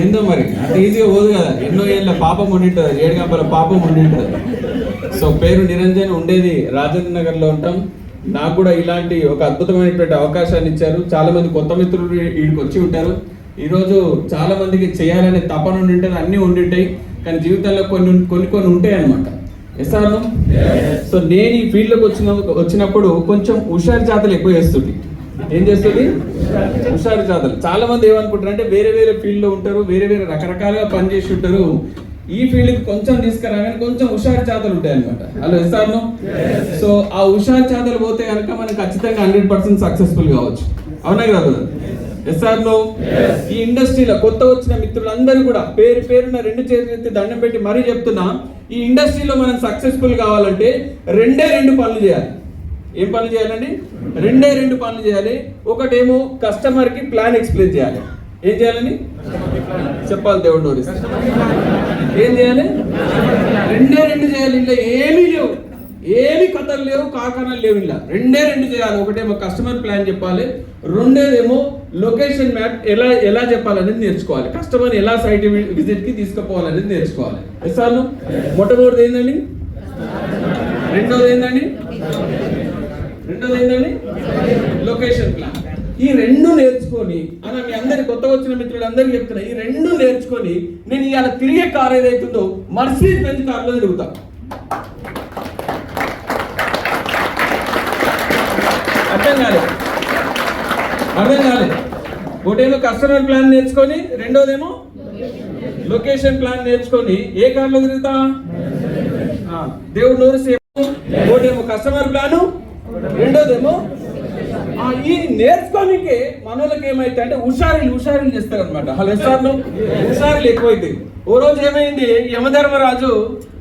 ఏందో మరి? అంత ఈజీగా పోదు కదా. ఎన్నో ఏళ్ళ పాపం ఉండింటుంది. ఏడు గంపల పాపం ఉండింటుంది. సో పేరు నిరంజన్ ఉండేది రాజేంద్ర నగర్లో ఉంటాం. నాకు కూడా ఇలాంటి ఒక అద్భుతమైనటువంటి అవకాశాన్ని ఇచ్చారు. చాలా మంది కొత్త మిత్రులు వీడికి వచ్చి ఉంటారు. ఈరోజు చాలా మందికి చేయాలనే తపన ఉండి ఉంటుంది అన్నీ ఉండి ఉంటాయి కానీ జీవితంలో కొన్ని కొన్ని కొన్ని ఉంటాయి అనమాట ఎస్ఆర్ సో నేను ఈ ఫీల్డ్లోకి వచ్చిన వచ్చినప్పుడు కొంచెం హుషారు జాతలు ఎక్కువ చేస్తుంది ఏం చేస్తుంది? హుషారు జాతలు. చాలా మంది ఏమనుకుంటారు అంటే వేరే వేరే ఫీల్డ్లో ఉంటారు వేరే వేరే రకరకాలుగా పనిచేసి ఉంటారు. ఈ ఫీల్డ్కి కొంచెం తీసుకురాగానే కొంచెం హుషారు జాతలు ఉంటాయి అనమాట హలో ఎస్ఆర్ను సో ఆ హుషారు జాతలు పోతే కనుక మనం ఖచ్చితంగా హండ్రెడ్ పర్సెంట్ సక్సెస్ఫుల్ కావచ్చు. అవునా కదా ఎస్ఆర్నో ఈ ఇండస్ట్రీలో కొత్త వచ్చిన మిత్రులందరూ కూడా పేరు పేరున రెండు చేతులు ఎత్తి దండం పెట్టి మరీ చెప్తున్నా ఈ ఇండస్ట్రీలో మనం సక్సెస్ఫుల్ కావాలంటే రెండే రెండు పనులు చేయాలి. ఏం పనులు చేయాలండి? రెండే రెండు పనులు చేయాలి. ఒకటేమో కస్టమర్కి ప్లాన్ ఎక్స్ప్లెయిన్ చేయాలి. ఏం చేయాలని చెప్పాలి దేవుడు నోరిస్తే ఏం చేయాలి? రెండే రెండు చేయాలి. ఇలా ఏమీ లేవు. ఏమి కథలు లేవు కాకనాలు లేవు ఇలా రెండే రెండు చేయాలి. ఒకటేమో కస్టమర్ ప్లాన్ చెప్పాలి. రెండేదేమో లొకేషన్ మ్యాప్ ఎలా ఎలా చెప్పాలనేది నేర్చుకోవాలి. కస్టమర్ ఎలా సైట్ విజిట్కి తీసుకుపోవాలనేది నేర్చుకోవాలి. ఎస్ఆర్లు మొట్టమొదటిది ఏంటండి రెండోది ఏందండి? రెండోది ఏంటండి లొకేషన్ ప్లాన్ ఈ రెండు నేర్చుకొని అలా మీ అందరి కొత్తగా వచ్చిన మిత్రులందరికీ చెప్తున్నా ఈ రెండు నేర్చుకొని నేను ఇవాళ తిరిగే కార్ ఏదైతుందో మర్సిడీస్ బెంజ్ కార్లో తిరుగుతా. అర్థం కాలేదు అర్థం కాలేదు ఒకటేమో కస్టమర్ ప్లాన్ నేర్చుకొని రెండోదేమో లొకేషన్ ప్లాన్ నేర్చుకొని ఏ కార్లో తిరుగుతా? దేవుడు నోరు సేపు. ఒకటేమో కస్టమర్ ప్లాను రెండోదేమో ఈ నేర్చుకోనికి మనోళ్ళకి ఏమైతే అంటే హుషారులు హుషారులు చేస్తారు అనమాట హలో సార్లు హుషారులు ఎక్కువైతే ఓ రోజు ఏమైంది యమధర్మరాజు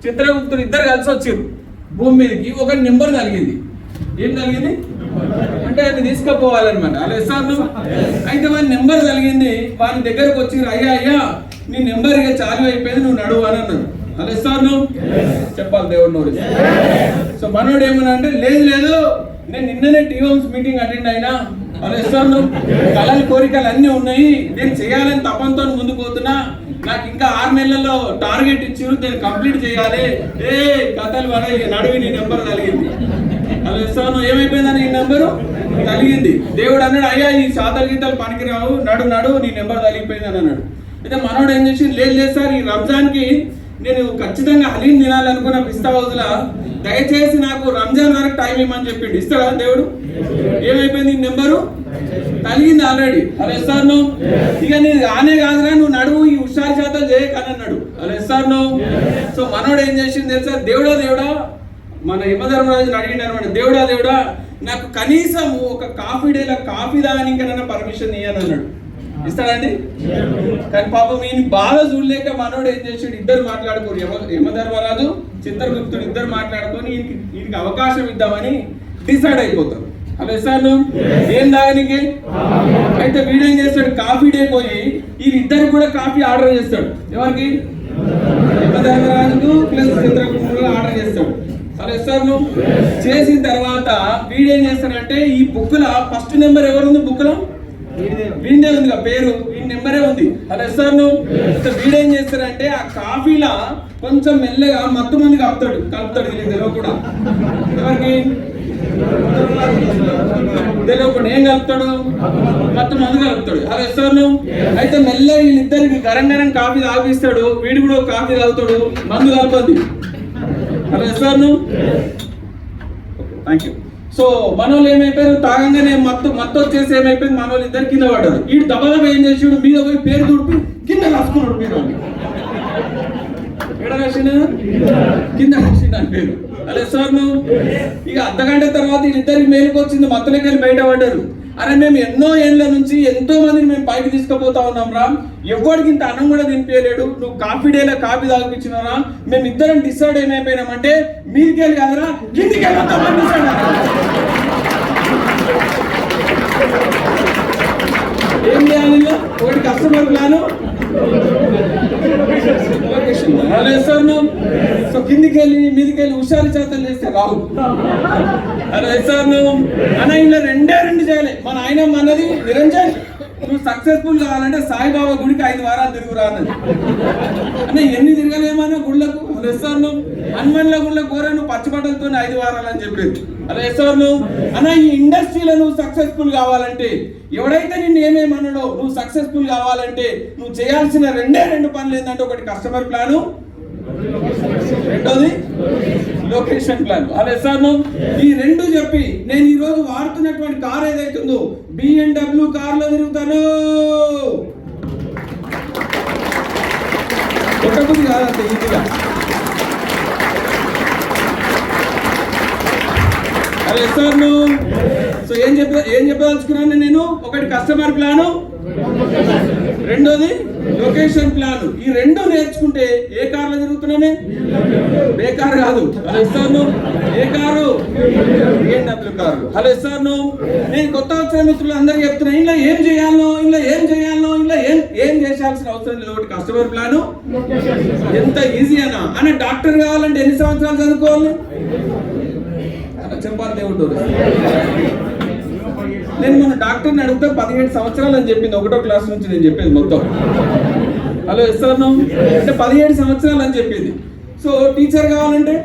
చిత్రగుప్తుడు ఇద్దరు కలిసి వచ్చారు భూమి మీదకి ఒక నెంబర్ కలిగింది. ఏం కలిగింది? అంటే అది తీసుకుపోవాలన్నమాట. అలా సార్లు అయితే వారి నెంబర్ కలిగింది వారి దగ్గరకు వచ్చి అయ్యా అయ్యా నీ నెంబర్ ఇక చాలు అయిపోయింది నువ్వు నడువు అని అన్నాడు సార్లు చెప్పాలి దేవుడు నోరు. సో మనోడు ఏమన్నా అంటే లేదు లేదు నేను నిన్ననే టీవమ్స్ మీటింగ్ అటెండ్ అయినా అలా ఇస్తాను కళల కోరికలు అన్నీ ఉన్నాయి. నేను చేయాలని తపంతో ముందుకు పోతున్నా. నాకు ఇంకా ఆరు నెలల్లో టార్గెట్ ఇచ్చారు నేను కంప్లీట్ చేయాలి. ఏ కథలు పడే నడువి నీ నెంబర్ కలిగింది. అలా ఇస్తాను ఏమైపోయిందని ఈ నెంబరు? కలిగింది. దేవుడు అన్నాడు అయ్యా ఈ సాతలు గీతలు పనికిరావు. నడు నడు నీ నెంబర్ కలిగిపోయింది అని అన్నాడు. అయితే మనోడు ఏం చేసి లేదు లేదు సార్ ఈ రంజాన్కి నేను ఖచ్చితంగా హలీం తినాలనుకున్న పిస్తా హౌస్లా దయచేసి నాకు రంజాన్ వరకు టైం ఇవ్వమని చెప్పిండు. ఇస్తాడా దేవుడు? ఏమైపోయింది? నెంబరు? కలిగింది ఆల్రెడీ అలా ఇస్తారు నువ్వు ఇక నేను ఆనే కాదురా నువ్వు నడువు ఈ హుషారు శాతం చేయకని అన్నాడు అలా ఇస్తారు నువ్వు సో మనోడు ఏం చేసింది తెలుసా? దేవుడా దేవుడా? మన యమధర్మరాజుని అడిగిండు అనమాట దేవుడా దేవుడా నాకు కనీసం ఒక కాఫీ డేలో కాఫీ తాగనికనన్నా పర్మిషన్ ఇయ్యని అన్నాడు ఇస్తాడండి? కానీ పాపం ఈయన బాగా చూడలేక మనోడు ఏం చేసాడు ఇద్దరు మాట్లాడుకోరు. యమ యమధర్మరాజు చిత్రగుప్తుడు ఇద్దరు మాట్లాడుకొని ఈయనకి ఈయనకి అవకాశం ఇద్దామని డిసైడ్ అయిపోతారు. హలో సార్ ఏం తాగనికి అయితే వీడేం చేస్తాడు? కాఫీ డే పోయి వీళ్ళిద్దరు కూడా కాఫీ ఆర్డర్ చేస్తాడు. ఎవరికి? యమధర్మరాజుకు ప్లస్ చిత్రగుప్తుడు ఆర్డర్ చేస్తాడు. సరే సార్ చేసిన తర్వాత వీడేం చేస్తాడంటే ఈ బుక్లో ఫస్ట్ నెంబర్ ఎవరుంది బుక్ వీడిదే ఉంది. పేరు. ఈ నెంబరే ఉంది. అలా సార్ వీడేం చేస్తారంటే ఆ కాఫీలా కొంచెం మెల్లగా మత్తు మంది కలుపుతాడు కలుపుతాడు వీళ్ళకి తెలియదు కూడా. ఎవరికి? తెలియకుండా ఏం కలుపుతాడు? మొత్తం మందు కలుపుతాడు. అలా ఇస్తాను అయితే మెల్లగా వీళ్ళిద్దరికి గరం గరం కాఫీ తాగిస్తాడు. వీడు కూడా కాఫీ తాగుతాడు. మందు కలపద్ది. అలా ఇస్తాను థ్యాంక్ యూ సో మనోళ్ళు ఏమైపోయారు? తాగంగానే మత్తు మత్తు వచ్చేసి ఏమైపోయింది? మనోళ్ళు ఇద్దరు కింద పడ్డారు. వీడు దబదబ ఏం చేసాడు మీద పోయి పేరు తుడిపి కింద రాసుకున్నాడు మీద ఎక్కడ రాసిండు? కింద రాసిండు అని పేరు. అదే సార్ ఇక అర్ధగంట తర్వాత వీళ్ళిద్దరికి మేలుకు వచ్చింది మత్తులకి వెళ్ళి బయట పడ్డారు. అరే మేము ఎన్నో ఏళ్ళ నుంచి ఎంతో మందిని మేము పైకి తీసుకుపోతా ఉన్నాం రా. ఎవరికి ఇంత అన్నం కూడా తినిపించలేడు నువ్వు కాఫీ డేలో కాఫీ తాగిపించినారా మేము ఇద్దరం డిసైడ్ ఏమైపోయినామంటే మీదికి వెళ్ళి కాదురా కిందికి వెళ్ళొద్దామని ఏం చేయాలి ఒకటి కస్టమర్ ప్లాను అలా వేస్తాను సో కిందికి వెళ్ళి మీదికి వెళ్ళి హుషారు చేతలు చేస్తే రావు అలా వేస్తాను అన్న ఇలా రెండే రెండు చేయాలి. మన ఆయన మనది నిరంజన్. నువ్వు సక్సెస్ఫుల్ కావాలంటే సాయిబాబా గుడికి ఐదు వారాలు తిరుగురా అన్నది. ఎన్ని తిరగలేమన్నా గుళ్ళకు? నువ్వు హనుమన్ల గుళ్ళ కూర నువ్వు పచ్చబట్టలతో ఐదు వారాలు అని చెప్పేది. అలా రెస్టార్ను అన్న ఈ ఇండస్ట్రీలో నువ్వు సక్సెస్ఫుల్ కావాలంటే ఎవడైతే నిన్ను ఏమేమన్నాడో నువ్వు సక్సెస్ఫుల్ కావాలంటే నువ్వు చేయాల్సిన రెండే రెండు పనులు ఏంటంటే ఒకటి కస్టమర్ ప్లాను రెండోది లొకేషన్ ప్లాన్. అదే సార్ ఈ రెండు చెప్పి నేను ఈ రోజు వాడుతున్నటువంటి కార్ ఏదైతుందో బిఎండబ్ల్యూ కార్లో తిరుగుతాను. కొట్టబుద్ధి కాదంత ఈజీగా. అరే సార్ సో ఏం చెప్ప ఏం చెప్పదలుచుకున్నాను నేను? ఒకటి కస్టమర్ ప్లాను రెండోది లొకేషన్ ప్లాన్. ఈ రెండు నేర్చుకుంటే ఏ కార్లో జరుగుతున్నానే ఏ కారు కాదు. హలో ఇస్తాను ఏ కారు? BMW car. హలో ఇస్తాను నేను కొత్త వచ్చిన మిత్రులు అందరికీ చెప్తున్నా ఇంట్లో ఏం చేయాలో ఇంట్లో ఏం చేయాలో ఇంట్లో ఏం ఏం చేయాల్సిన అవసరం లేదు ఒకటి కస్టమర్ ప్లాను ఎంత ఈజీ అనా అని డాక్టర్ కావాలంటే ఎన్ని సంవత్సరాలు చదువుకోవాలి? అలా చెప్పాలి దేవుడు నేను మన డాక్టర్ని అడిగితే పదిహేడు సంవత్సరాలు అని చెప్పింది. ఒకటో క్లాస్ నుంచి నేను చెప్పేది మొత్తం. హలో ఇస్తాను అంటే పదిహేడు సంవత్సరాలు అని చెప్పింది. సో టీచర్ కావాలంటే?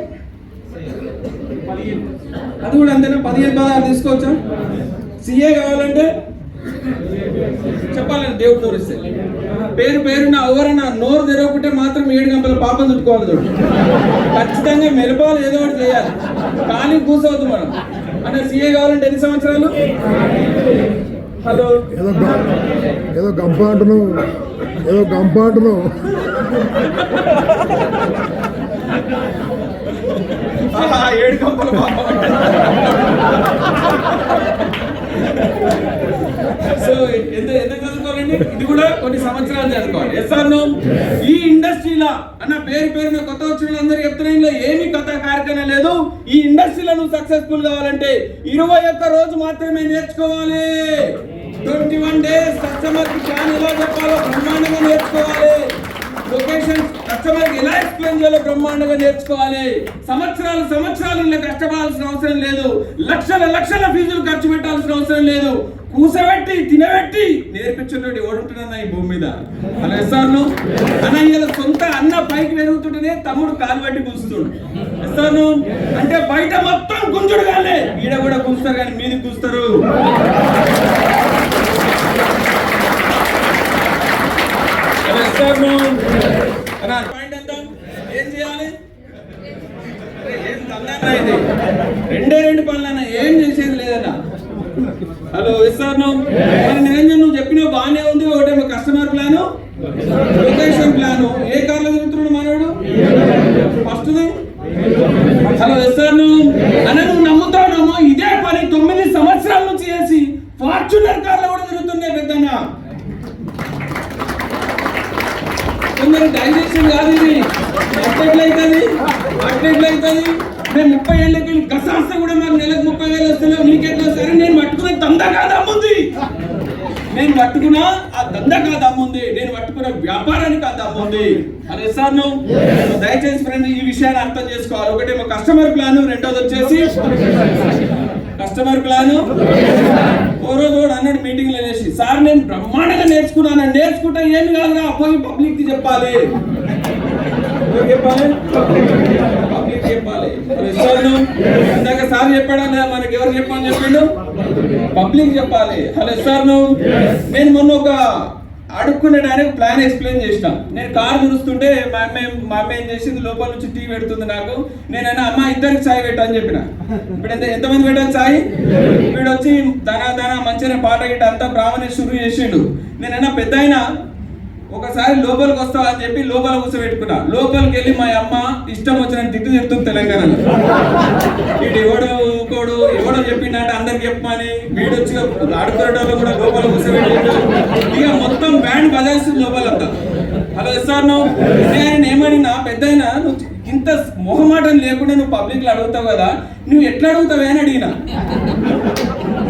అది కూడా అంతేనా? పదిహేను పదహారు తీసుకోవచ్చా? సిఏ కావాలంటే? చెప్పాలండి దేవుడు నోరిస్తే పేరు పేరున ఎవరైనా నోరు తెరవకుంటే మాత్రం ఏడు గంటల పాపం చుట్టుకోవాలి చూడు ఖచ్చితంగా మెలపాలు ఏదో ఒకటి చేయాలి. కానీ కూర్చోవద్దు మనం. అంటే సీఏ కావాలంటే ఎన్ని సంవత్సరాలు? హలో. ఏదో ఏదో గంప అంటున్నావు ఏదో గంప అంటున్నావు ఏడు గంటల పాపం అంటే. సో ఎంత ఎంత చదువుకోవాలండి ఇది కూడా కొన్ని సంవత్సరాలు చదువుకోవాలి ఎస్ ఆర్ నో ఈ ఇండస్ట్రీలో అన్న పేరు పేరున కొత్త వచ్చిన వాళ్ళందరూ చెప్తున్నా ఇందులో ఏమీ కొత్త కార్యక్రమం లేదు ఈ ఇండస్ట్రీలో నువ్వు సక్సెస్ఫుల్ కావాలంటే ఇరవై ఒక్క రోజు మాత్రమే నేర్చుకోవాలి. ట్వంటీ వన్ డేస్ కస్టమర్కి ప్లాన్ ఎలా చెప్పాలో బ్రహ్మాండంగా నేర్చుకోవాలి. లొకేషన్ కస్టమర్కి ఎలా ఎక్స్ప్లెయిన్ చేయాలో బ్రహ్మాండంగా నేర్చుకోవాలి. సంవత్సరాలు సంవత్సరాలు కష్టపడాల్సిన అవసరం లేదు. లక్షల లక్షల ఫీజులు ఖర్చు పెట్టాల్సిన అవసరం లేదు. కూసబెట్టి తినబెట్టి నేర్పించినోడు ఎవడుంటున్నా ఈ భూమి మీద? అలా ఎస్ఆర్ను అన్న సొంత అన్న పైకి పెరుగుతుంటేనే తమ్ముడు కాలు పట్టి కూస్తుండు. ఎస్ఆర్ను అంటే బయట మొత్తం గుంజుడు కానీ ఈడ కూడా కూస్తారు కానీ మీది కూస్తారు. అలా ఏం చేయాలి? రెండే రెండు పనులన్నా ఏం చేసేది లేదన్నా? హలో విస్తారణం మరి నిరంజన్ నువ్వు చెప్పిన బాగానే ఉంది. ఒకటేమో కస్టమర్ ప్లాను లొకేషన్ ప్లాను ఏ కార్లో తిరుగుతున్నాడు మనోడు? ఫస్ట్ హలో విస్తారణం అన్న నువ్వు నమ్ముతావు ఇదే పని తొమ్మిది సంవత్సరాల నుంచి చేసి ఫార్చునర్ కార్లో కూడా తిరుగుతున్నాయి పెద్దన్న. కొందరు డైజెషన్ కాదు ఇది. అట్లెట్లు అవుతుంది. అట్లెట్లు అవుతుంది. మేము ముప్పై ఏళ్ళకి వెళ్ళి గసాస్తే కూడా మాకు నెలకు ముప్పై వేలు వస్తున్నావు నీకెట్లా సరే నేను పట్టుకునే దంద కాదు అమ్ముంది నేను పట్టుకున్న ఆ దంద కాదు అమ్ముంది నేను పట్టుకున్న వ్యాపారానికి కాదు అమ్ముంది అరే సార్ నువ్వు? దయచేసి ఫ్రెండ్ ఈ విషయాన్ని అర్థం చేసుకోవాలి. ఒకటేమో కస్టమర్ ప్లాన్ రెండోది వచ్చేసి కస్టమర్ ప్లాన్. ఓ రోజు కూడా అన్నాడు మీటింగ్లో వేసి సార్ నేను బ్రహ్మాండంగా నేర్చుకున్నాను. నేర్చుకుంటా ఏం కాదురా పోయి పబ్లిక్కి చెప్పాలి చెప్పాలి పబ్లిక్ చెప్పాలి మరి సార్ నువ్వు ఇందాక సార్ చెప్పాడన్నా మనకి ఎవరు చెప్పాలని చెప్పిండు? పబ్లిక్ చెప్పాలి. హలో సార్ నువ్వు నేను మొన్న ఒక అడుక్కునేటానికి ప్లాన్ ఎక్స్ప్లెయిన్ చేసిన. నేను కార్ చూస్తుంటే మా అమ్మాయి మా అమ్మాయి ఏం చేసింది? లోపల నుంచి టీ పెడుతుంది నాకు. నేను అమ్మ ఇద్దరికి చాయ్ పెట్టు అని చెప్పిన. ఇప్పుడు ఎంత ఎంతమంది పెట్టాలి చాయ్? వీడు వచ్చి ధన ధన మంచిగా పాట గిట్ట అంతా బ్రాహ్మణి షురు చేసిండు. నేనైనా పెద్ద అయినా ఒకసారి లోపలికి వస్తావు అని చెప్పి లోపల కూర్చోబెట్టుకున్నా. లోపలికి వెళ్ళి మా అమ్మ ఇష్టం వచ్చిన తిట్టు చెప్తుంది తెలంగాణలో. ఇటు ఎవడో ఊకోడు ఎవడో చెప్పిండంటే అందరికి చెప్పమని వీడు వచ్చి ఆడుకోవడంలో కూడా లోపల కూర్చోబెట్టిండు ఇక మొత్తం బ్యాండ్ బజాయిస్తుంది లోపల హలో సార్ నువ్వు నేను ఏమడినా పెద్ద నువ్వు ఇంత మొహమాటం లేకుండా నువ్వు పబ్లిక్లో అడుగుతావు కదా నువ్వు ఎట్లా అడుగుతావే అని అడిగినా.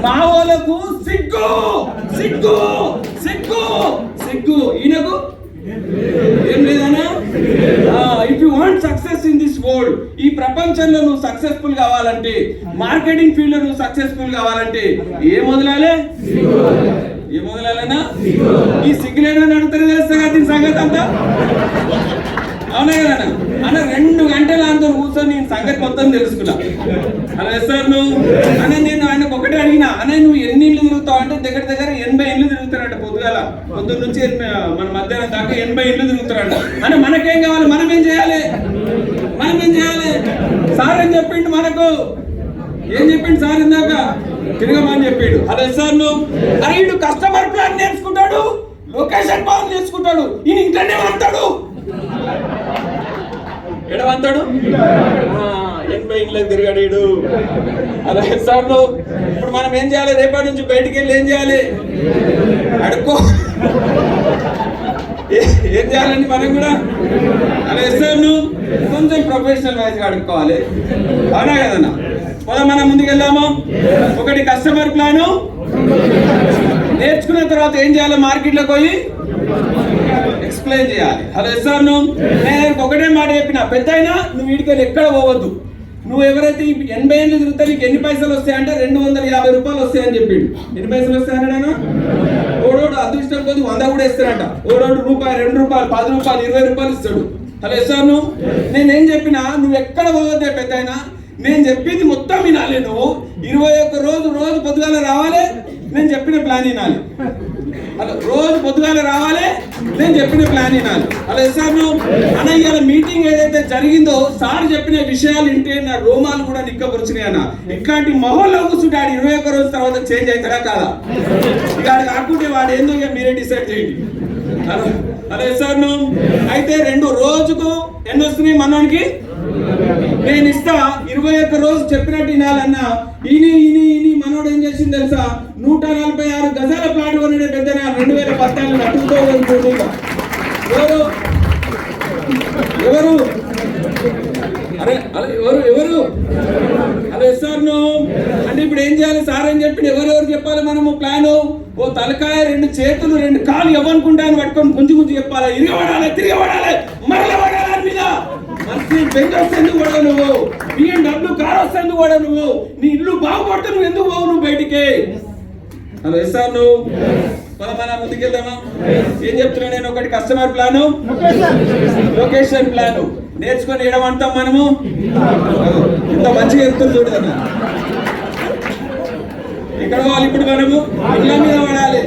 మా వాళ్ళకు సిగ్గు సిగ్గు సిగ్గు. సిగ్గు ఈయనకు? ఏం లేదనా? If you want success in this world ఈ ప్రపంచంలో నువ్వు సక్సెస్ఫుల్ కావాలంటే మార్కెటింగ్ ఫీల్డ్లో నువ్వు సక్సెస్ఫుల్ కావాలంటే ఏం మొదలాలే? ఏ మొదలైనా ఈ సిగ్గులేడు అడుగుతారు తెలుస్తా దీని సంగతి అంతా? అవునా కదా? అన్న? అన్న రెండు గంటల అంతా కూర్చొని నేను సంగతి మొత్తం తెలుసుకున్నా. అలా సార్ నువ్వు? అన్న నేను ఆయనకు ఒకటే అడిగినా అన్న నువ్వు ఎన్ని ఇల్లు తిరుగుతావు అంటే దగ్గర దగ్గర ఎనభై ఇల్లు తిరుగుతారంట పొద్దుగాల. పొద్దున్న నుంచి మన మధ్యాహ్నం దాకా ఎనభై ఇల్లు తిరుగుతారంట. అన్న మనకేం కావాలి? మనం ఏం చేయాలి? మనం ఏం చేయాలి? సార్ ఏం చెప్పిండు మనకు? ఏం చెప్పిండు సార్ ఇందాక? తిరగమని చెప్పిండు. అదే సార్ నువ్వు? అరే ఇడు కస్టమర్ ప్లాన్ నేర్చుకుంటాడు లొకేషన్ బాగుంది నేర్చుకుంటాడు ఈయన ఇంట్లోనే అంటాడు ఎడవంతాడు ఎనభై ఇంట్లోకి తిరిగాడు వీడు అలాగే సార్ ఇప్పుడు మనం ఏం చేయాలి? రేపటి నుంచి బయటికి వెళ్ళి ఏం చేయాలి? అడుక్కో. ఏ- ఏం చేయాలండి మనం కూడా? అలా సార్ నువ్వు కొంచెం ప్రొఫెషనల్ వైజ్ అడుక్కోవాలి. అవునా కదన్నా పోదా మనం ముందుకు వెళ్దాము. ఒకటి కస్టమర్ ప్లాను నేర్చుకున్న తర్వాత ఏం చేయాలి? మార్కెట్లోకి పోయి ఎక్స్ప్లెయిన్ చేయాలి. హలో సార్ నేను ఒకటే మాట చెప్పిన. పెద్ద అయినా నువ్వు వీడికి ఎక్కడ పోవద్దు. నువ్వు ఎవరైతే ఎనభై ఏళ్ళు తిరుగుతా నీకు ఎన్ని పైసలు వస్తాయంటే రెండు వందల యాభై రూపాయలు వస్తాయని చెప్పిండు. ఎన్ని పైసలు వస్తాయన్నాడు ఓడోడు అదృష్టం కొద్ది వంద కూడా ఇస్తాడంట. ఓడోడు రూపాయి రెండు రూపాయలు పది రూపాయలు ఇరవై రూపాయలు ఇస్తాడు. హలో సార్ నువ్వు నేనేం చెప్పినా నువ్వు ఎక్కడ పోవద్దే పెద్ద నేను చెప్పింది మొత్తం వినాలి నువ్వు. ఇరవై ఒక్క రోజు రోజు పొద్దుగాల రావాలి. నేను చెప్పిన ప్లాన్ వినాలి. అలా రోజు పొద్దుగాల రావాలి. నేను చెప్పిన ప్లాన్ వినాలి. అలా సార్ నువ్వు అన్న ఇవాళ మీటింగ్ ఏదైతే జరిగిందో సార్ చెప్పిన విషయాలు ఇంటే నా రోమాలు కూడా నిక్కపరుచినాయి అన్న. ఇట్లాంటి మొహంలో కూర్చుంటే ఆడు ఇరవై ఒక్క రోజు తర్వాత చేంజ్ అవుతాడా కాదా? ఇక ఆడు కాకుంటే వాడు ఏందో ఇక మీరే డిసైడ్ చేయండి. అలా సార్ అయితే రెండు రోజుకు ఎన్ని వస్తున్నాయి మనోనికి? నేను ఇస్తా ఇరవై ఒక్క రోజు చెప్పినట్టు వినాలన్నా. ఈయన ఈయన ఇని ఏం చేసింది తెలుసా? నూట నలభై ఆరు గజాల ప్లాట్ కొన్నాడు పెద్ద రెండు వేల పద్నాలుగు అట్టుతో ఎవరు? ఎవరు? అరే అరే ఎవరు ఎవరు? అరే సార్ నువ్వు అంటే ఇప్పుడు ఏం చేయాలి? సార్ అని చెప్పి ఎవరెవరు చెప్పాలి మనము ప్లాను? ఓ తలకాయ రెండు చేతులు రెండు కాళ్ళు ఎవనుకుంటాను పట్టుకొని గుంజి గుంజి చెప్పాలి? ఇరగబడాలి తిరగబడాలి మరల పడాలి మీద? మంచి బెంచ్ వస్తే ఎందుకు కూడా నువ్వు. బిఎండబ్ల్యూ కార్ వస్తే ఎందుకు కూడా నువ్వు. నీ ఇల్లు బాగుపడితే నువ్వు ఎందుకు బయటికి హలో సార్ నువ్వు? మన ముందుకెళ్దామా? ఏం చెప్తున్నా నేను ఒకటి కస్టమర్ ప్లాను లొకేషన్ ప్లాను నేర్చుకొని ఏడమంటాం మనము? ఇంత మంచిగా చెప్తుంది చూడదన్న. ఎక్కడ పోవాలి ఇప్పుడు మనము? ఇళ్ళ మీద పడాలి.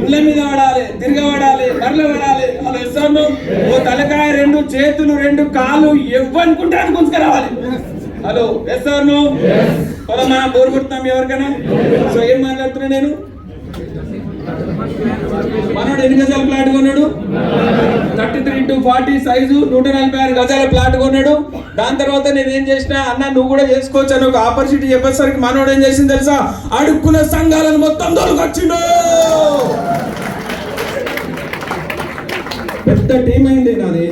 ఇళ్ళ మీద పడాలి. తిరగబడాలి బర్ల పడాలి. అలా ఇస్తాను ఓ తలకాయ రెండు చేతులు రెండు కాళ్ళు ఎవ్వనుకుంటే అనుకుంటుకు రావాలి. హలో ఎస్ఆర్ను పద మనం బోరు కొడుతున్నాం ఎవరికైనా? సో ఏం మాట్లాడుతున్నా నేను? మనోడు ఎన్ని గజాల ప్లాట్ కొన్నాడు? Thirty three to forty size నూట నలభై ఆరు గజాల ప్లాట్ కొన్నాడు. దాని తర్వాత నేను ఏం చేసినా అన్న నువ్వు కూడా చేసుకోవచ్చు అని ఒక ఆపర్చునిటీ చెప్పేసరికి మనోడు ఏం చేసింది తెలుసా? అడుక్కున్న సంఘాలను మొత్తం దొరకొచ్చిండు. పెద్ద టీం అయింది నాది.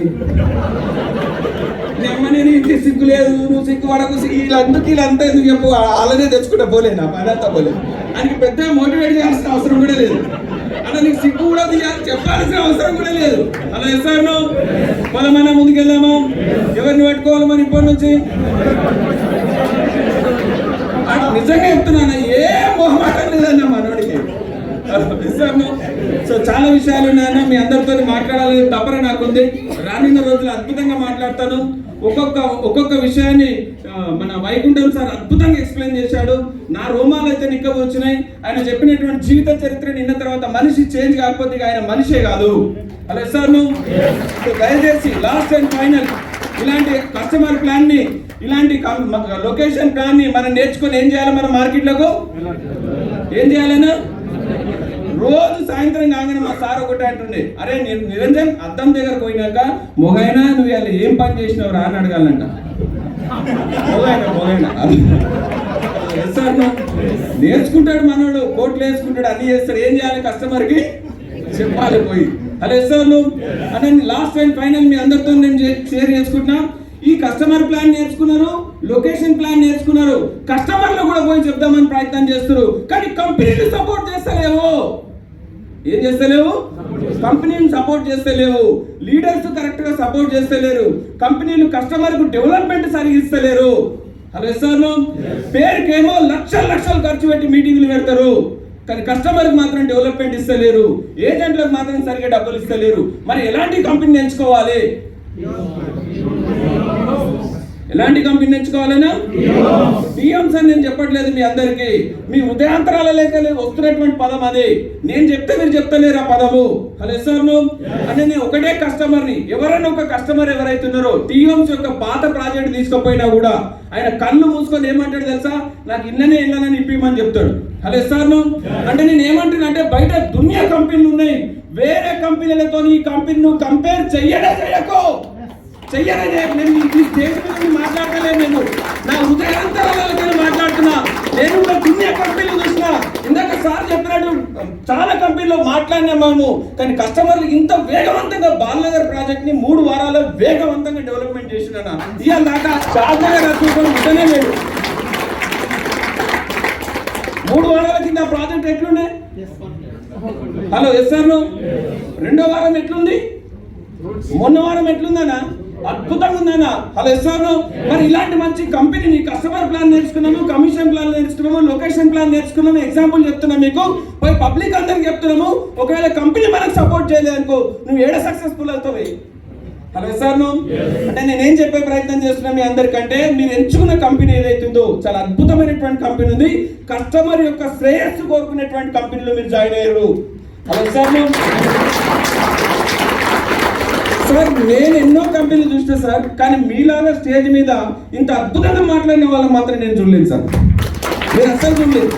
నీ నేను ఇంటి సిగ్గు లేదు నువ్వు సిగ్గు పడకు సిగ్గు వీళ్ళందరికీ వీళ్ళంతా ఎందుకు చెప్పు? వాళ్ళనే తెచ్చుకుంటా పోలే నా పని అంతా పోలే ఆయనకి పెద్ద మోటివేట్ చేయాల్సిన అవసరం కూడా లేదు. అలా నీకు సిగ్గు కూడా తీయాలి చెప్పాల్సిన అవసరం కూడా లేదు. అలా ఎస్ఆర్ను మన మన ముందుకెళ్దాము ఎవరిని పట్టుకోవాలి మరి ఇప్పటి నుంచి? నిజంగా చెప్తున్నాను ఏ మొహమాటం లేదన్న మనోడికి. సో చాలా విషయాలు ఉన్నాయన్న మీ అందరితో మాట్లాడాలని తపన నాకుంది. రానున్న రోజులు అద్భుతంగా మాట్లాడతాను. ఒక్కొక్క ఒక్కొక్క విషయాన్ని మన వైకుంఠం సార్ అద్భుతంగా ఎక్స్ప్లెయిన్ చేశాడు. నా రోమాలు అయితే నిక్కబు వచ్చినాయి ఆయన చెప్పినటువంటి జీవిత చరిత్ర నిన్న తర్వాత మనిషి చేంజ్ కాకపోతే ఆయన మనిషే కాదు. అలా సార్ నువ్వు దయచేసి లాస్ట్ అండ్ ఫైనల్ ఇలాంటి కస్టమర్ ప్లాన్ని ఇలాంటి లొకేషన్ ప్లాన్ని మనం నేర్చుకొని ఏం చేయాలి మన మార్కెట్లకు ఏం చేయాలన్నా రోజు సాయంత్రం కాగానే మా సార్ ఒకటే అంటుండే అరే నేను నిరంజన్ అద్దం దగ్గర పోయినాక మొగైనా నువ్వు ఇలా ఏం పని చేసినావు రా అని అడగాలంట. మొగైనా మొగైనా. సార్ నేర్చుకుంటాడు మనోడు కోట్లు వేసుకుంటాడు అన్ని చేస్తాడు. ఏం చేయాలి కస్టమర్కి? చెప్పాలి పోయి. అరే సార్ నువ్వు అదే లాస్ట్ అండ్ ఫైనల్ మీ అందరితో నేను షేర్ చేసుకుంటున్నా. ఈ కస్టమర్ ప్లాన్ నేర్చుకున్నారు లొకేషన్ ప్లాన్ నేర్చుకున్నారు. కస్టమర్లు కూడా పోయి చెప్దామని ప్రయత్నం చేస్తారు కానీ కంపెనీలు సపోర్ట్ చేస్తలేవు. ఏం చేస్తలేవు? కంపెనీని సపోర్ట్ చేస్తలేవు. లీడర్స్ కరెక్ట్గా సపోర్ట్ చేస్తలేరు. కంపెనీలు కస్టమర్కు డెవలప్మెంట్ సరిగ్గా ఇస్తలేరు. హలో సార్ పేరుకేమో లక్షలు లక్షలు ఖర్చు పెట్టి మీటింగ్లు పెడతారు. కానీ కస్టమర్కి మాత్రం డెవలప్మెంట్ ఇస్తలేరు. ఏజెంట్లకు మాత్రం సరిగ్గా డబ్బులు ఇస్తలేరు. మరి ఎలాంటి కంపెనీ ఎంచుకోవాలి? ఎలాంటి కంపెనీ ఎంచుకోవాలన్నా? బియ్యంస్ అని నేను చెప్పట్లేదు మీ అందరికీ. మీ ఉదయాంతరాల లేక వస్తున్నటువంటి పదం అది. నేను చెప్తే మీరు చెప్తలేరు ఆ పదము. హలో సార్ అంటే నేను ఒకటే కస్టమర్ని ఎవరైనా ఒక కస్టమర్ ఎవరైతే ఉన్నారో టీఎంస్ యొక్క పాత ప్రాజెక్ట్ తీసుకుపోయినా కూడా ఆయన కళ్ళు మూసుకొని ఏమంటాడు తెలుసా? నాకు ఇళ్ళనే ఇళ్ళనని ఇప్పిమని చెప్తాడు. హలో సార్ అంటే నేను ఏమంటున్నా అంటే బయట దునియా కంపెనీలు ఉన్నాయి. వేరే కంపెనీలతో ఈ కంపెనీ నువ్వు కంపేర్ చెయ్యడే చెయ్యకు. చెయ్యనే నేను ఈ స్టేజ్ మీద నుండి నేను. నా హృదయాంతరాలతో మాట్లాడుతున్నా. నేను కూడా దునియా కంపెనీలు చూసిన ఇందాక సార్ చెప్పినట్టు చాలా కంపెనీలో మాట్లాడినా మేము. కానీ కస్టమర్లు ఇంత వేగవంతంగా బాలనగర్ ప్రాజెక్ట్ని మూడు వారాల్లో వేగవంతంగా డెవలప్మెంట్ చేసిన ఇవాళ దాకా షాద్నగర్ అసలు ఉంటనే లేదు. మూడు వారాల కింద ప్రాజెక్ట్ ఎట్లుండే? హలో ఎస్ సార్ రెండో వారం ఎట్లుంది? మొన్న వారం ఎట్లుందనా అద్భుతంగా ఉందనా హలో ఎస్ సార్ మరి ఇలాంటి మంచి కంపెనీని కస్టమర్ ప్లాన్ నేర్చుకున్నాము కమిషన్ ప్లాన్ నేర్చుకున్నాము లొకేషన్ ప్లాన్ నేర్చుకున్నాము ఎగ్జాంపుల్ చెప్తున్నా మీకు. పోయి పబ్లిక్ అందరికి చెప్తున్నాము ఒకవేళ కంపెనీ మనకు సపోర్ట్ చేయలేదు అనుకో నువ్వు ఏడ సక్సెస్ఫుల్ అవుతావు? హలో సార్ అంటే నేనేం చెప్పే ప్రయత్నం చేస్తున్నా మీ అందరికంటే మీరు ఎంచుకున్న కంపెనీ ఏదైతుందో చాలా అద్భుతమైనటువంటి కంపెనీ ఉంది. కస్టమర్ యొక్క శ్రేయస్సు కోరుకునేటువంటి కంపెనీలో మీరు జాయిన్ అయ్యారు. హలో సార్ సార్ నేను ఎన్నో కంపెనీలు చూసిన సార్ కానీ మీలాగా స్టేజ్ మీద ఇంత అద్భుతంగా మాట్లాడిన వాళ్ళని మాత్రం నేను చూడలేదు సార్. మీరు అస్సలు చూడలేదు.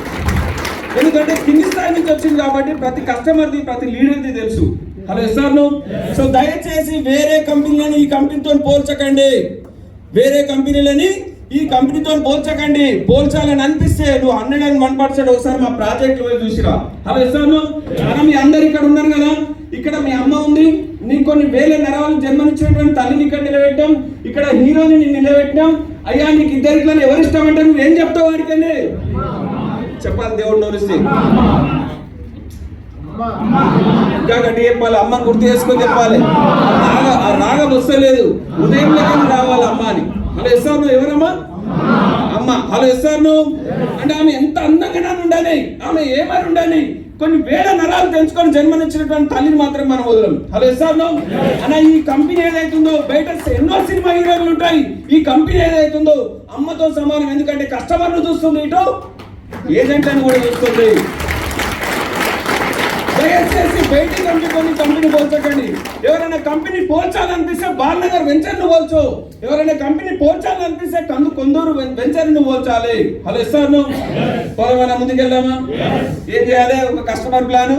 ఎందుకంటే కింది స్థాయి నుంచి వచ్చింది కాబట్టి ప్రతి కస్టమర్ది ప్రతి లీడర్ది తెలుసు. హలో సార్ సో దయచేసి వేరే కంపెనీలని ఈ కంపెనీతో పోల్చకండి. వేరే కంపెనీలని ఈ కంపెనీతో పోల్చకండి. పోల్చాలని అనిపిస్తే నువ్వు హండ్రెడ్ అండ్ వన్ పర్సెంట్ ఒకసారి మా ప్రాజెక్ట్ చూసిరా. హలో సార్ మనం మీ అందరు ఇక్కడ ఉన్నారు కదా? ఇక్కడ మీ అమ్మ ఉంది. నీ కొన్ని వేల నరాలు జన్మనిచ్చినటువంటి తల్లిని ఇక్కడ నిలబెట్టాం. ఇక్కడ హీరోని నేను నిలబెట్టాం. అయ్యా నీకు ఇద్దరిట్లో ఎవరు ఇష్టం అంటే నువ్వేం చెప్తావు వాడికండి చెప్పాలి దేవుడు నోరిస్తే. ఇంకా గట్టి చెప్పాలి. అమ్మ గుర్తు చేసుకొని చెప్పాలి. ఆ రాగం వస్తలేదు. ఉదయం లెక్కన రావాలి అమ్మ అని. హలో ఇస్తాను నువ్వు ఎవరమ్మా? అమ్మ. హలో ఇస్తాను అంటే ఆమె ఎంత అందంగా ఉండాలి? ఆమె ఏమని ఉండాలి? కొన్ని వేల నరాలు తెంచుకొని జన్మనిచ్చినటువంటి తల్లిని మాత్రం మనం వదలం. హలో ఎస్ఆర్ అన్న ఈ కంపెనీ ఏదైతుందో బయట ఎన్నో సినిమా హీరోలు ఉంటాయి. ఈ కంపెనీ ఏదైతుందో అమ్మతో సమానం. ఎందుకంటే కస్టమర్ను చూస్తుంది ఇటు ఏజెంట్లను కూడా చూస్తుంది. దయచేసి బయటి కంపెనీ కంపెనీ పోల్చకండి. ఎవరైనా కంపెనీ పోల్చాలనిపిస్తే బాలనగర్ వెంచర్ను పోల్చు. ఎవరైనా కంపెనీ పోల్చాలనిపిస్తే కందు కొందరు వెంచర్ను పోల్చాలి. హలో సార్ నువ్వు? పొలమైనా ముందుకెళ్దామా? ఏం చేయాలి ఒక కస్టమర్ ప్లాను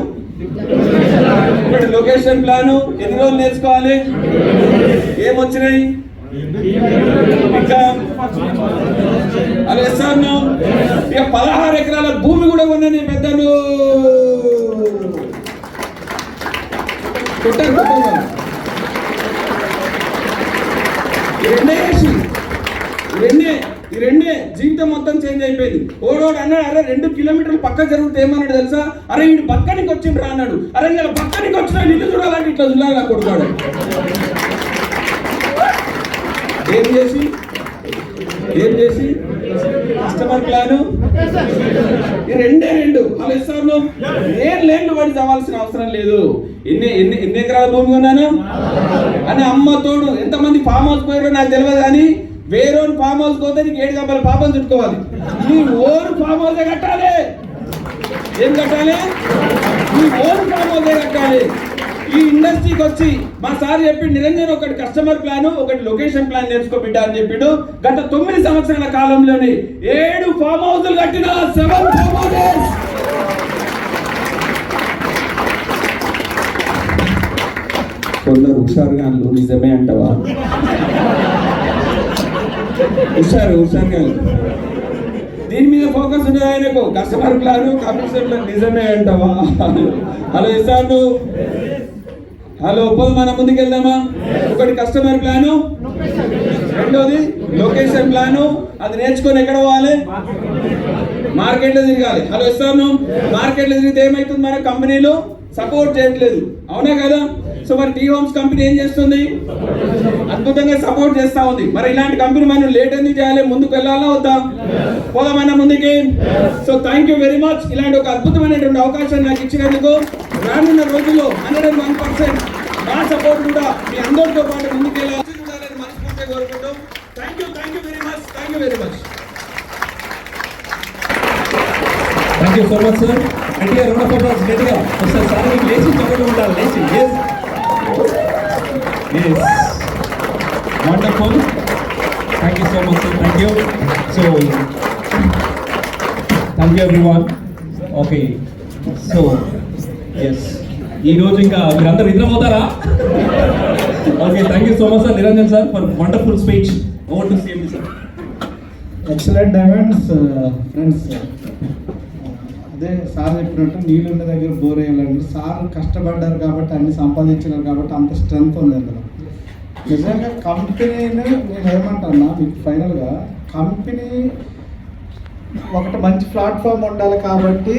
ఒకటి లొకేషన్ ప్లాను ఎన్ని రోజులు నేర్చుకోవాలి? ఏమొచ్చినాయి? ఇంకా అదే సార్ నువ్వు? ఇక పదహారు ఎకరాల భూమి కూడా ఉన్నాయి పెద్దలు. కొట్టారు కొట్టారు ఈ రెండే చేసి ఈ రెండే ఈ రెండే జీవితం మొత్తం చేంజ్ అయిపోయింది. ఓడోడు అన్నాడు అరే రెండు కిలోమీటర్లు పక్క జరుగుతుంది ఏమన్నాడు తెలుసా? అరే వీడు పక్కనికి వచ్చిండ్రా అన్నాడు. అరే నేను పక్కనికి వచ్చిన నిన్ను చూడాలంటే ఇట్లా చూడాలి కొడుతాడు. ఏం చేసి ఏం చేసి? Customer plan? ఈ రెండే రెండు. వాళ్ళు ఇస్తారు నేను లేండు వాడి చవాల్సిన అవసరం లేదు. ఎన్ని ఎన్ని ఎన్ని ఎకరాల భూమి కొన్నాను? అని అమ్మ తోడు ఎంతమంది ఫామ్ హౌస్ పోయారో నాకు తెలియదు కానీ వేరే ఫామ్ హౌస్ పోతే నీకు ఏడు గంపల పాపం చుట్టుకోవాలి. నీ ఓరు ఫామ్ హౌస్ కట్టాలి. ఏం కట్టాలి? నీ ఓన్ ఫామ్ హౌస్ కట్టాలి. ఈ ఇండస్ట్రీకి వచ్చి మా సార్ చెప్పి నిరంజన్ ఒకటి కస్టమర్ ప్లాన్ ఒకటి లొకేషన్ ప్లాన్ నేర్చుకో బిడ్డ అని చెప్పిండు. గత తొమ్మిది సంవత్సరాల కాలంలోని ఏడు ఫామ్ హౌస్లు కట్టిన సెవెన్ ఫామ్ హౌసెస్ ఉన్నారు హుషారుగా అల్లు నిజమే అంటవా? హుషారు హుషారుగా దీని మీద ఫోకస్ ఉండదు ఆయనకు. కస్టమర్ ప్లాన్ కమిషన్ నిజమే అంటవా? హలో ఇస్తాను హలో పోదు మనం ముందుకు వెళ్దామా? ఒకటి కస్టమర్ ప్లాను. రెండోది లొకేషన్ ప్లాను. అది నేర్చుకొని ఎక్కడ పోవాలి? మార్కెట్లో తిరగాలి. హలో ఇస్తాను మార్కెట్లో తిరిగితే ఏమవుతుంది? మన కంపెనీలో సపోర్ట్ చేయట్లేదు. అవునా కదా? సో మరి టీ హోమ్స్ కంపెనీ ఏం చేస్తుంది? అద్భుతంగా సపోర్ట్ చేస్తా ఉంది. మరి ఇలాంటి కంపెనీ మనం లేట్ ఎందుకు చేయాలి? ముందుకు వెళ్ళాలా? వద్దా? పోదామన్నా ముందుకి? So thank you very much ఇలాంటి ఒక అద్భుతమైనటువంటి అవకాశం నాకు ఇచ్చినందుకు రానున్న రోజుల్లో హండ్రెడ్ అండ్ వన్ పర్సెంట్ నా సపోర్ట్ కూడా మీ అందరితో పాటు ముందుకెళ్ళాలి మనస్ఫూర్తిగా కోరుకుంటాం thank you thank you very much thank you very much thank you so much sir గట్టిగా రెండు ఫోటోస్ గట్టిగా. ఒకసారి సార్ లేచి చక్కగా ఉండాలి. లేచి yes. Wonderful. Thank thank you so much sir thank you so thank you Okay. Okay so ఈ రోజు ఇంకా మీరందరూ నిద్రపోతారా? Okay thank you so much sir Niranjan sir for wonderful speech over to same sir excellent diamonds friends sir చెప్పినట్టు నీళ్ళు ఉన్న దగ్గర bore వేయాలండి sir కష్టపడ్డారు కాబట్టి అన్ని సంపాదించినారు కాబట్టి అంత స్ట్రెంగ్త్ ఉంది అందులో. నిజంగా కంపెనీని నేను ఏమంటున్నా మీకు ఫైనల్గా కంపెనీ ఒకటి మంచి ప్లాట్ఫామ్ ఉండాలి కాబట్టి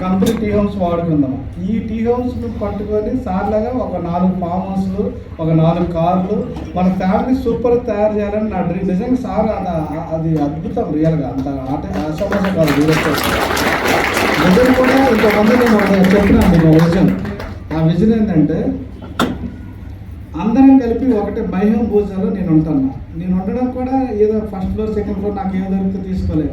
కంపెనీ టీ హోమ్స్ వాడుకుందాము ఈ టీ హోమ్స్ను పట్టుకొని సార్లుగా ఒక నాలుగు ఫామ్ హౌస్లు ఒక నాలుగు కార్లు మన ఫ్యామిలీ సూపర్ తయారు చేయాలని నా డ్రీమ్ నిజంగా సార్ అది అది అద్భుతం రియల్గా అంత ఆట అసమస్య కాదు విజన్ కూడా ఇంతమంది నేను చెప్పినాను విజన్ ఆ విజన్ ఏంటంటే అందరం కలిపి ఒకటే మైహం భోజనాలు నేను ఉంటాను. నేను ఉండడం కూడా ఏదో ఫస్ట్ ఫ్లోర్ సెకండ్ ఫ్లోర్ నాకు ఏదో దొరికితే తీసుకోలేదు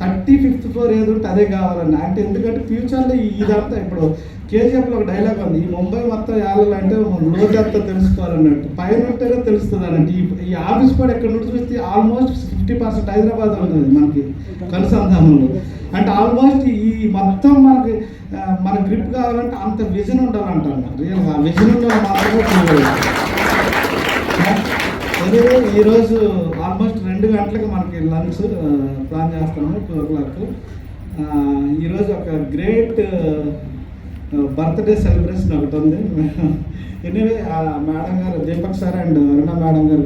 థర్టీ ఫిఫ్త్ ఫ్లోర్ ఏదో ఉంటే అదే కావాలండి. అంటే ఎందుకంటే ఫ్యూచర్లో ఇదంతా ఇప్పుడు కేజీఎఫ్లో ఒక డైలాగ్ ఉంది. ఈ ముంబై మొత్తం యాలంటే రోజంతా తెలుసుకోవాలన్నట్టు. పైన ఉంటేనే తెలుస్తుంది అన్నట్టు. ఈ ఈ ఆఫీస్ కూడా ఎక్కడ నుండి చూస్తే ఆల్మోస్ట్ ఫిఫ్టీ పర్సెంట్ హైదరాబాద్ ఉంది మనకి. కనుసంధానంలో. అంటే ఆల్మోస్ట్ ఈ మొత్తం మనకి మన గ్రిప్ కావాలంటే అంత విజన్ ఉండాలంటాను రియల్గా ఆ విజన్ ఉండాలి మాత్రమే అదే ఈరోజు ఆల్మోస్ట్ రెండు గంటలకు మనకి లంచ్ ప్లాన్ చేస్తున్నాము టూ ఓ క్లాక్ ఈరోజు ఒక గ్రేట్ బర్త్డే సెలబ్రేషన్ ఒకటి ఉంది. ఎనీవే మేడం గారు Deepak sir and Aruna madam గారు